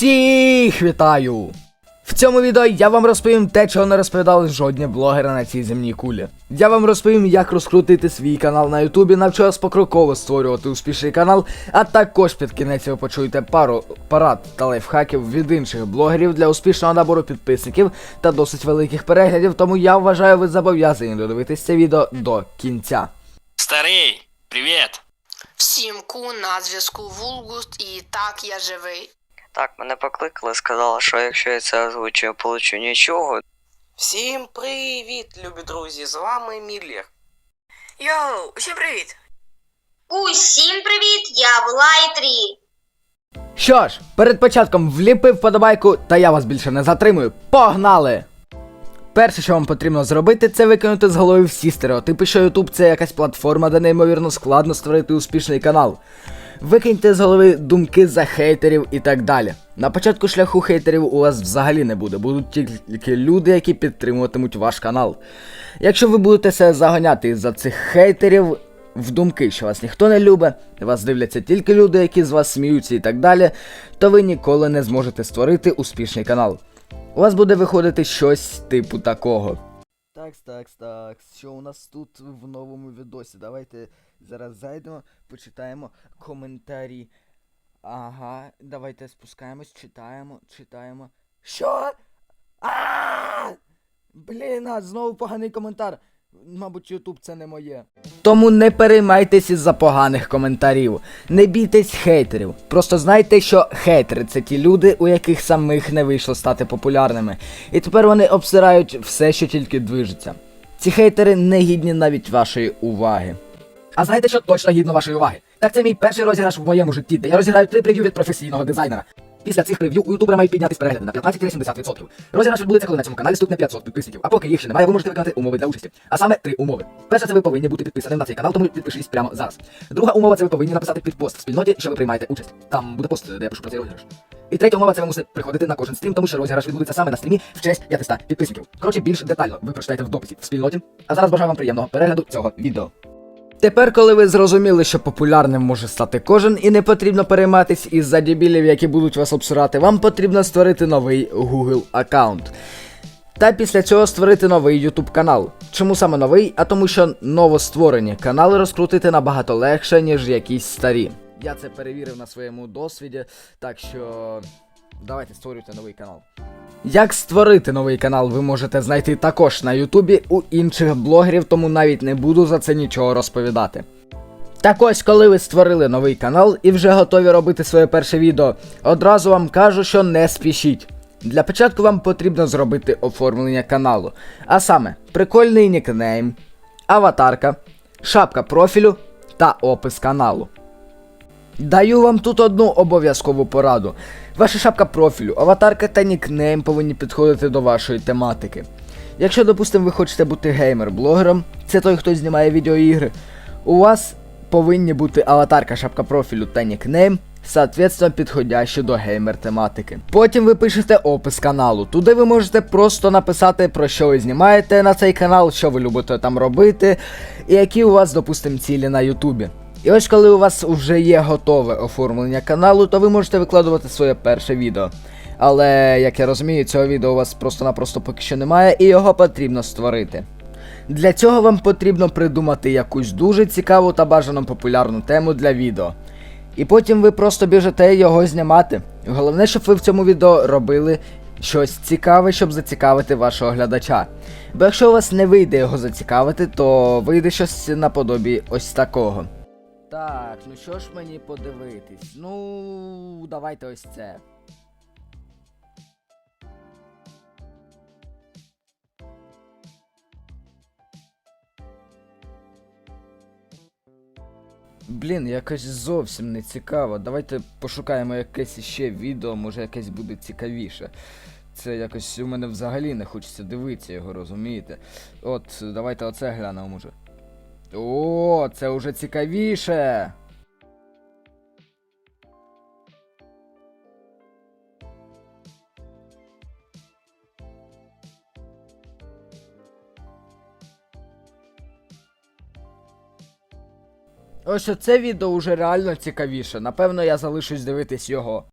Всіх вітаю! В цьому відео я вам розповім те, чого не розповідали жодні блогери на цій земній кулі. Я вам розповім, як розкрутити свій канал на Ютубі, навчу вас покроково створювати успішний канал, а також під кінець ви почуєте пару парад та лайфхаків від інших блогерів для успішного набору підписників та досить великих переглядів, тому я вважаю, ви зобов'язані додивитись це відео до кінця. Старий, привіт! Всім ку на зв'язку Вулгуст і так я живий. Так, мене покликали, сказали, що якщо я це озвучу, я получу нічого. Всім привіт, любі друзі! З вами Міллер. Йоу, усім привіт! Усім привіт! Я в Лайтрі. Що ж, перед початком вліпив вподобайку, та я вас більше не затримую. Погнали! Перше, що вам потрібно зробити, це викинути з голови всі стереотипи, що YouTube це якась платформа, де неймовірно складно створити успішний канал. Викиньте з голови думки за хейтерів і так далі. На початку шляху хейтерів у вас взагалі не буде, будуть тільки люди, які підтримуватимуть ваш канал. Якщо ви будете себе заганяти із-за цих хейтерів, в думки, що вас ніхто не любить, вас дивляться тільки люди, які з вас сміються і так далі, то ви ніколи не зможете створити успішний канал. У вас буде виходити щось типу такого. Так, так, так. Що у нас тут в новому відосі? Давайте зараз зайдемо, почитаємо коментарі. Ага, давайте спускаємось, читаємо, читаємо. Що? А! Блін, а, знову поганий коментар. Мабуть, Ютуб це не моє. Тому не переймайтесь із-за поганих коментарів. Не бійтесь хейтерів. Просто знайте, що хейтери це ті люди, у яких самих не вийшло стати популярними. І тепер вони обсирають все, що тільки движеться. Ці хейтери не гідні навіть вашої уваги. А знаєте, що точно гідно вашої уваги? Так це мій перший розіграш в моєму житті, де я розіграю три прев'ю від професійного дизайнера. Після цих прев'ю у ютубера мають піднятись перегляди на 15-70%. Розіграш відбудеться, коли на цьому каналі стукне 500 підписників. А поки їх ще немає, ви можете виконати умови для участі. А саме три умови. Перша, це ви повинні бути підписаним на цей канал, тому підпишись прямо зараз. Друга умова це ви повинні написати під пост в спільноті, що ви приймаєте участь. Там буде пост, де я пишу про цей розіграш. І третя умова це ви мусите приходити на кожен стрім, тому що розіграш відбудеться саме на стрімі в честь 500 підписників. Коротше, більш детально ви прочитаєте в дописі в спільноті. А зараз бажаю вам приємного перегляду цього відео. Тепер, коли ви зрозуміли, що популярним може стати кожен, і не потрібно перейматись із-за дебілів, які будуть вас обсирати, вам потрібно створити новий Google аккаунт. Та після цього створити новий YouTube канал. Чому саме новий? А тому що новостворені канали розкрутити набагато легше, ніж якісь старі. Я це перевірив на своєму досвіді, так що давайте створюйте новий канал. Як створити новий канал, ви можете знайти також на Ютубі у інших блогерів, тому навіть не буду за це нічого розповідати. Так ось, коли ви створили новий канал і вже готові робити своє перше відео, одразу вам кажу, що не спішіть. Для початку вам потрібно зробити оформлення каналу, а саме прикольний нікнейм, аватарка, шапка профілю та опис каналу. Даю вам тут одну обов'язкову пораду. Ваша шапка профілю, аватарка та нікнейм повинні підходити до вашої тематики. Якщо, допустимо, ви хочете бути геймер-блогером, це той, хто знімає відеоігри, у вас повинні бути аватарка, шапка профілю та нікнейм, соответственно, підходящі до геймер тематики. Потім ви пишете опис каналу. Туди ви можете просто написати, про що ви знімаєте на цей канал, що ви любите там робити, і які у вас, допустимо, цілі на Ютубі. І ось коли у вас вже є готове оформлення каналу, то ви можете викладувати своє перше відео. Але, як я розумію, цього відео у вас просто-напросто поки що немає, і його потрібно створити. Для цього вам потрібно придумати якусь дуже цікаву та бажано популярну тему для відео. І потім ви просто біжите його знімати. Головне, щоб ви в цьому відео робили щось цікаве, щоб зацікавити вашого глядача. Бо якщо у вас не вийде його зацікавити, то вийде щось наподобі ось такого. Так, ну що ж мені подивитись? Ну, давайте ось це. Блін, якось зовсім не цікаво. Давайте пошукаємо якесь іще відео, може якесь буде цікавіше. Це якось у мене взагалі не хочеться дивитися його, розумієте? От, давайте оце глянемо, може. О, це уже цікавіше. Ось оце відео уже реально цікавіше. Напевно, я залишусь дивитись його.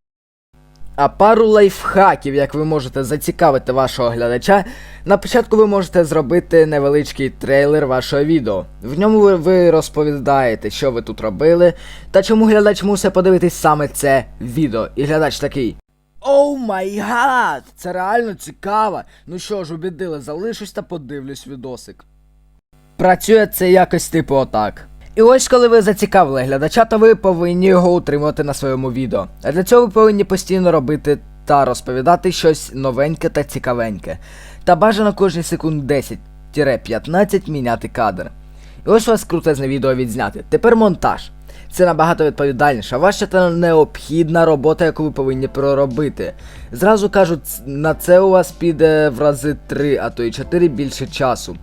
А пару лайфхаків, як ви можете зацікавити вашого глядача, на початку ви можете зробити невеличкий трейлер вашого відео. В ньому ви, розповідаєте, що ви тут робили, та чому глядач мусить подивитись саме це відео. І глядач такий. Оу май гад! Це реально цікаво. Ну що ж, убідили, залишусь та подивлюсь відосик. Працює це якось типу отак. І ось коли ви зацікавили глядача, то ви повинні його утримувати на своєму відео. А для цього ви повинні постійно робити та розповідати щось новеньке та цікавеньке. Та бажано кожні секунд 10-15 міняти кадр. І ось у вас крутезне відео відзняти. Тепер монтаж. Це набагато відповідальніша, ваша та необхідна робота, яку ви повинні проробити. Зразу кажуть, на це у вас піде в рази 3, а то й 4 більше часу.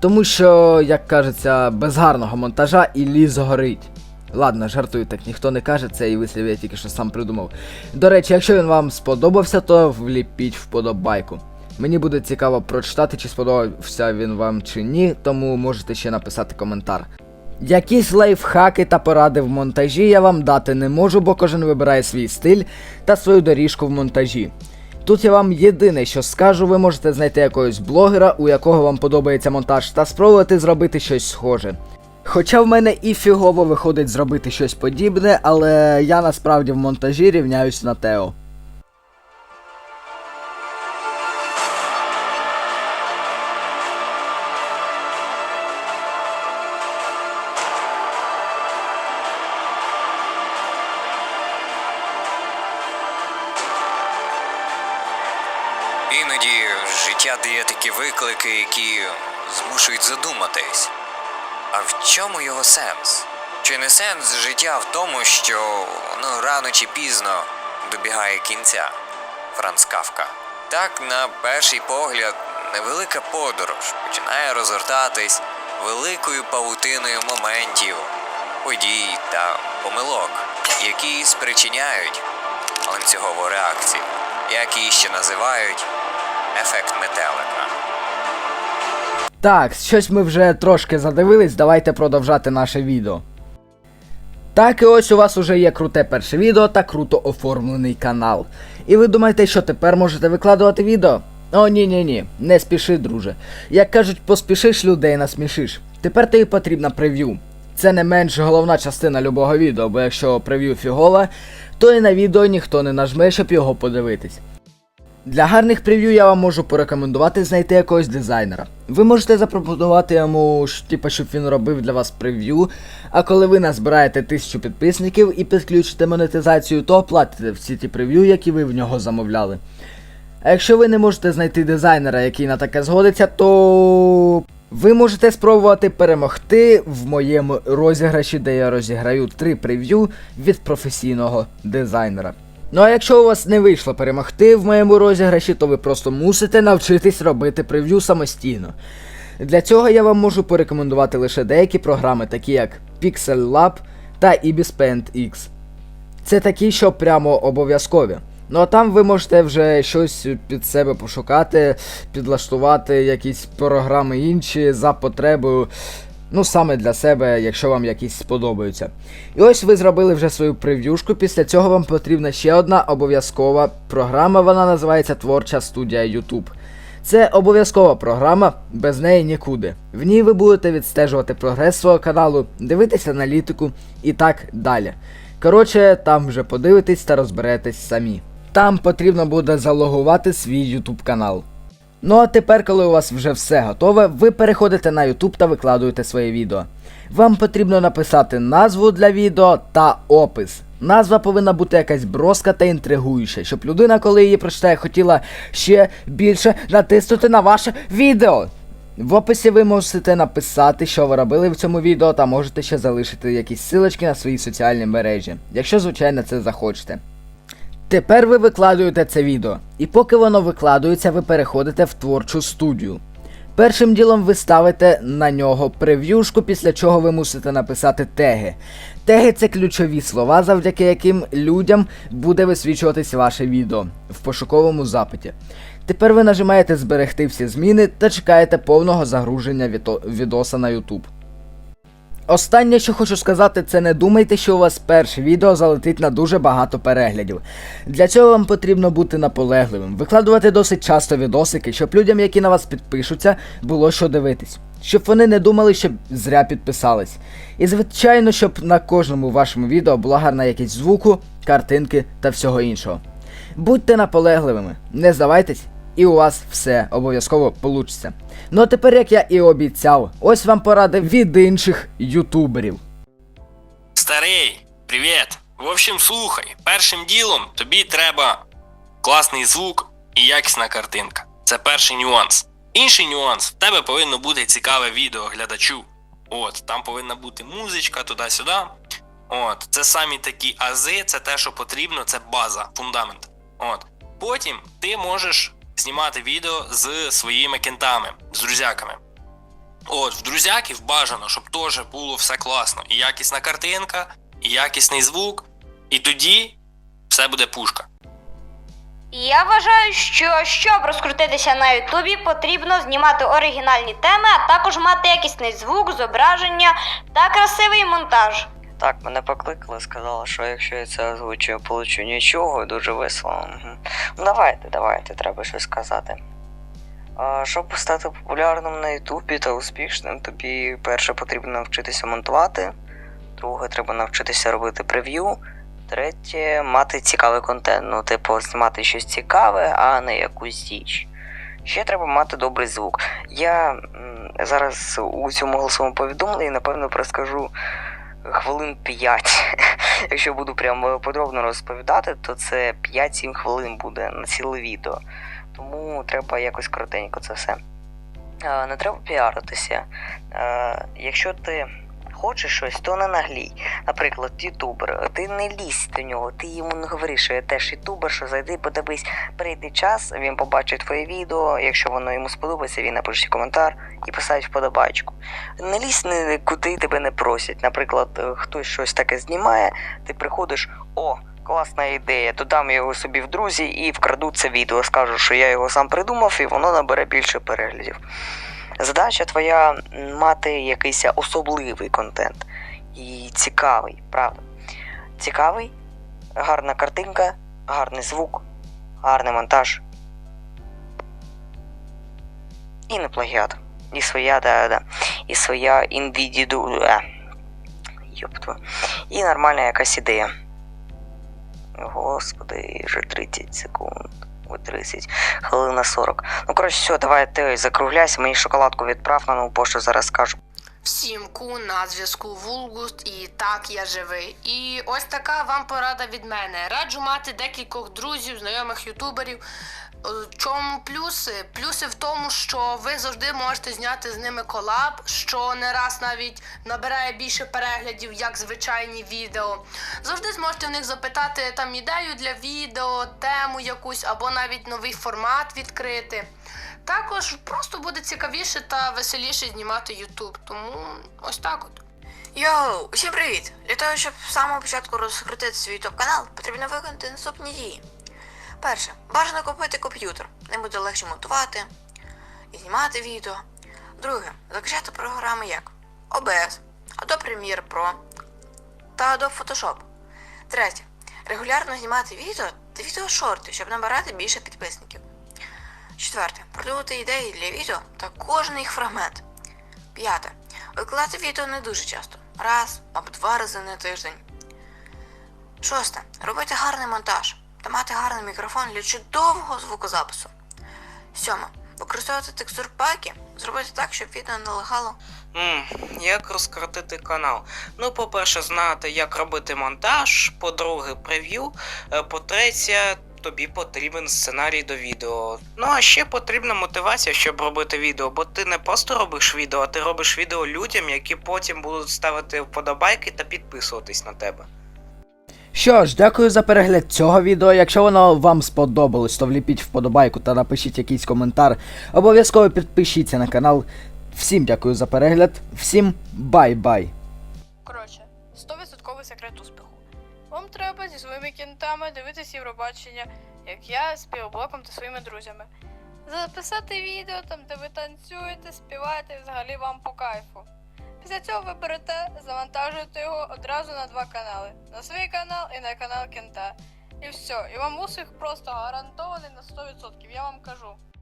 Тому що, як кажеться, без гарного монтажа і ліс горить. Ладно, жартую, так ніхто не каже, це і вислів я тільки що сам придумав. До речі, якщо він вам сподобався, то вліпіть вподобайку. Мені буде цікаво прочитати, чи сподобався він вам чи ні, тому можете ще написати коментар. Якісь лайфхаки та поради в монтажі я вам дати не можу, бо кожен вибирає свій стиль та свою доріжку в монтажі. Тут я вам єдине, що скажу, ви можете знайти якогось блогера, у якого вам подобається монтаж, та спробувати зробити щось схоже. Хоча в мене і фігово виходить зробити щось подібне, але я насправді в монтажі рівняюсь на Тео. Життя дає такі виклики, які змушують задуматись. А в чому його сенс? Чи не сенс життя в тому, що ну, рано чи пізно добігає кінця? Франц Кавка. Так, на перший погляд, невелика подорож починає розгортатись великою павутиною моментів, подій та помилок, які спричиняють ланцюгову реакцію, як її ще називають ефект метелика. Так, щось ми вже трошки задивились, давайте продовжати наше відео. Так, і ось у вас уже є круте перше відео та круто оформлений канал. І ви думаєте, що тепер можете викладувати відео? О, ні, ні, ні, не спіши, друже. Як кажуть, поспішиш людей насмішиш. Тепер тобі потрібна прев'ю. Це не менш головна частина любого відео, бо якщо прев'ю фігове, то і на відео ніхто не нажме, щоб його подивитись. Для гарних прев'ю я вам можу порекомендувати знайти якогось дизайнера. Ви можете запропонувати йому, типу, щоб він робив для вас прев'ю, а коли ви назбираєте тисячу підписників і підключите монетизацію, то оплатите всі ті прев'ю, які ви в нього замовляли. А якщо ви не можете знайти дизайнера, який на таке згодиться, то ви можете спробувати перемогти в моєму розіграші, де я розіграю три прев'ю від професійного дизайнера. Ну а якщо у вас не вийшло перемогти в моєму розіграші, то ви просто мусите навчитись робити прев'ю самостійно. Для цього я вам можу порекомендувати лише деякі програми, такі як Pixel Lab та Ibis Paint X. Це такі, що прямо обов'язкові. Ну а там ви можете вже щось під себе пошукати, підлаштувати якісь програми інші за потребою. Ну, саме для себе, якщо вам якісь сподобаються. І ось ви зробили вже свою прев'юшку. Після цього вам потрібна ще одна обов'язкова програма. Вона називається Творча студія YouTube. Це обов'язкова програма, без неї нікуди. В ній ви будете відстежувати прогрес свого каналу, дивитися аналітику і так далі. Коротше, там вже подивитесь та розберетесь самі. Там потрібно буде залогувати свій YouTube канал. Ну а тепер, коли у вас вже все готове, ви переходите на YouTube та викладуєте своє відео. Вам потрібно написати назву для відео та опис. Назва повинна бути якась броска та інтригуюча, щоб людина, коли її прочитає, хотіла ще більше натиснути на ваше відео. В описі ви можете написати, що ви робили в цьому відео, та можете ще залишити якісь силочки на свої соціальні мережі, якщо, звичайно, це захочете. Тепер ви викладуєте це відео, і поки воно викладується, ви переходите в творчу студію. Першим ділом ви ставите на нього прев'юшку, після чого ви мусите написати теги. Теги це ключові слова, завдяки яким людям буде висвічуватись ваше відео в пошуковому запиті. Тепер ви нажимаєте зберегти всі зміни та чекаєте повного загруження відоса на YouTube. Останнє, що хочу сказати, це не думайте, що у вас перше відео залетить на дуже багато переглядів. Для цього вам потрібно бути наполегливим, викладувати досить часто відосики, щоб людям, які на вас підпишуться, було що дивитись. Щоб вони не думали, що зря підписались. І звичайно, щоб на кожному вашому відео була гарна якість звуку, картинки та всього іншого. Будьте наполегливими, не здавайтесь, і у вас все обов'язково получиться. Ну а тепер, як я і обіцяв, ось вам поради від інших ютуберів. Старий, привіт. В общем, слухай, першим ділом тобі треба класний звук і якісна картинка. Це перший нюанс. Інший нюанс, в тебе повинно бути цікаве відео глядачу. От, там повинна бути музичка туди-сюди. От, це самі такі ази, це те, що потрібно, це база, фундамент. От. Потім ти можеш знімати відео з своїми кентами, з друзяками. От, в друзяків бажано, щоб теж було все класно. І якісна картинка, і якісний звук, і тоді все буде пушка. Я вважаю, що щоб розкрутитися на Ютубі, потрібно знімати оригінальні теми, а також мати якісний звук, зображення та красивий монтаж. Так, мене покликали, сказали, що якщо я це озвучую, получу нічого, дуже весело. Ну давайте, давайте, треба щось сказати. Щоб стати популярним на Ютубі та успішним, тобі перше потрібно навчитися монтувати, друге треба навчитися робити прев'ю, третє мати цікавий контент. Ну, типу, знімати щось цікаве, а не якусь діч. Ще треба мати добрий звук. Я м, зараз у цьому голосовому повідомленні, напевно, розкажу хвилин 5. Якщо буду прямо подробно розповідати, то це 5-7 хвилин буде на ціле відео. Тому треба якось коротенько це все. Е, Не треба піаритися. Е, Якщо ти хочеш щось, то не наглій. Наприклад, ютубер, ти не лізь до нього, ти йому не говори, що я теж ютубер, що зайди, подивись, прийде час, він побачить твоє відео. Якщо воно йому сподобається, він напише коментар і поставить вподобайку. Не лізь куди тебе не просять. Наприклад, е, хтось щось таке знімає, ти приходиш, о, класна ідея, додам його собі в друзі і вкраду це відео. Скажу, що я його сам придумав, і воно набере більше переглядів. Задача твоя мати якийсь особливий контент. І цікавий, правда. Цікавий, гарна картинка, гарний звук, гарний монтаж. І не плагіат. І своя, да, да. І своя індивіду. е, Йоптво. І нормальна якась ідея. Господи, вже 30 секунд. Ой, 30. Хвилина 40. Ну, коротше, все, давай ти закругляйся, мені шоколадку відправ на нову пошту, зараз скажу. Всім ку на зв'язку Вулгуст і так я живий. І ось така вам порада від мене. Раджу мати декількох друзів, знайомих ютуберів. Е, Чому плюси? Плюси в тому, що ви завжди можете зняти з ними колаб, що не раз навіть набирає більше переглядів, як звичайні відео. Завжди зможете в них запитати там ідею для відео, тему якусь або навіть новий формат відкрити. Також просто буде цікавіше та веселіше знімати YouTube, тому ось так от. Йоу, усім привіт! Для того, щоб з самого початку розкрутити свій YouTube канал, потрібно виконати наступні дії. Перше, бажано купити комп'ютер. Ним буде легше монтувати і знімати відео. Друге, закачати програми як OBS, Adobe Premiere Pro та Adobe Photoshop. Третє, регулярно знімати відео та відеошорти, щоб набирати більше підписників. Четверте, продумати ідеї для відео та кожен їх фрагмент. П'яте. Викладати відео не дуже часто. Раз або два рази на тиждень. Шосте. Робити гарний монтаж та мати гарний мікрофон для чудового звукозапису. Сьоме. Використовувати текстур паки, зробити так, щоб відео не лагало. М, як розкрутити канал? Ну, по-перше, знати, як робити монтаж, по-друге, прев'ю, е, по-третє, тобі потрібен сценарій до відео. Ну а ще потрібна мотивація, щоб робити відео, бо ти не просто робиш відео, а ти робиш відео людям, які потім будуть ставити вподобайки та підписуватись на тебе. Що ж, дякую за перегляд цього відео. Якщо воно вам сподобалось, то вліпіть вподобайку та напишіть якийсь коментар. Обов'язково підпишіться на канал. Всім дякую за перегляд, всім бай-бай. Коротше, 100% секрет успіху. Вам треба зі своїми кінтами дивитися Євробачення, як я з півблоком та своїми друзями. Записати відео там, де ви танцюєте, співаєте, взагалі вам по кайфу. Після цього ви берете, завантажуєте його одразу на два канали: на свій канал і на канал Кента. І все, і вам успіх просто гарантований на 100%, я вам кажу.